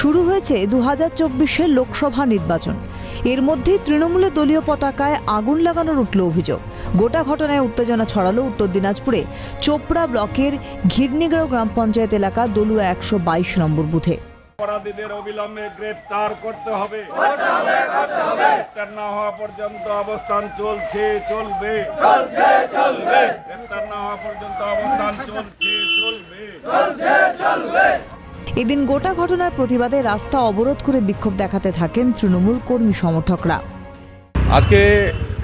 শুরু হয়েছে দু হাজার চব্বিশের লোকসভা নির্বাচন। এর মধ্যেই তৃণমূলের দলীয় পতাকায় আগুন লাগানোর উঠল অভিযোগ। গোটা ঘটনায় উত্তেজনা ছড়ালো উত্তর দিনাজপুরে। চোপড়া ব্লকের ঘিরনিগ্রাও গ্রাম পঞ্চায়েত এলাকা দলুয়া একশো বাইশ নম্বর বুথে। অপরাধীদের অবিলম্বে গ্রেফতার করতে হবে। না হওয়া পর্যন্ত অবস্থান চলছে, চলবে। না হওয়া পর্যন্ত অবস্থান চলছে, চলবে। এদিন গোটা ঘটনার প্রতিবাদে রাস্তা অবরোধ করে বিক্ষোভ দেখাতে থাকেন তৃণমূল কর্মী সমর্থকরা। আজকে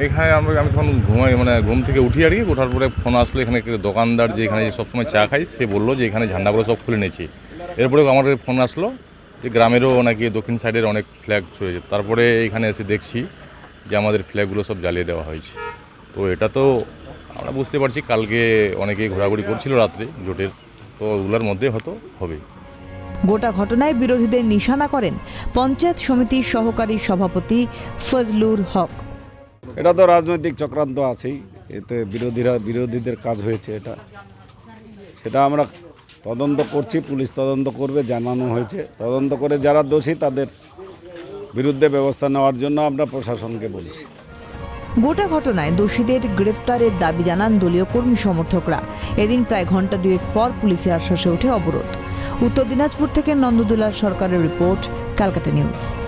এখানে আমরা আমি তখন ঘুমাই মানে ঘুম থেকে উঠি আর কি ওঠার পরে ফোন আসলো এখানে দোকানদার যে এখানে সবসময় চা খাই সে বলল যে এখানে ঝান্ডাগুলো সব খুলে নিয়েছে। এরপরে আমার ফোন আসলো যে গ্রামেরও নাকি দক্ষিণ সাইডের অনেক ফ্ল্যাগ ছড়িয়েছে তারপরে এখানে এসে দেখছি যে আমাদের ফ্ল্যাগগুলো সব জ্বালিয়ে দেওয়া হয়েছে। তো এটা তো আমরা বুঝতে পারছি, কালকে অনেকেই ঘোরাঘুরি করছিল রাত্রে, জোটের, তো ওগুলোর মধ্যে হয়তো হবে। গোটা ঘটনায় বিরোধীদের নিশানা করেন পঞ্চায়েত সমিতির সহকারী সভাপতি ফজলুর হক। এটা তো রাজনৈতিক চক্রান্ত আছেই। এতে বিরোধীরা, বিরোধীদের কাজ হয়েছে এটা। সেটা আমরা তদন্ত করছি, পুলিশ তদন্ত করবে, জানানো হয়েছে। তদন্ত করে যারা দোষী তাদের বিরুদ্ধে ব্যবস্থা নেওয়ার জন্য আমরা প্রশাসনকে বলছি। গোটা ঘটনায় দোষীদের গ্রেফতারের দাবি জানান দলীয় কর্মী সমর্থকরা। এদিন প্রায় ঘণ্টা দুয়েক পর পুলিশের আশ্বাসে ওঠে অবরোধ। উত্তর দিনাজপুর থেকে নন্দদুলার সরকারের রিপোর্ট, ক্যালকাটা নিউজ।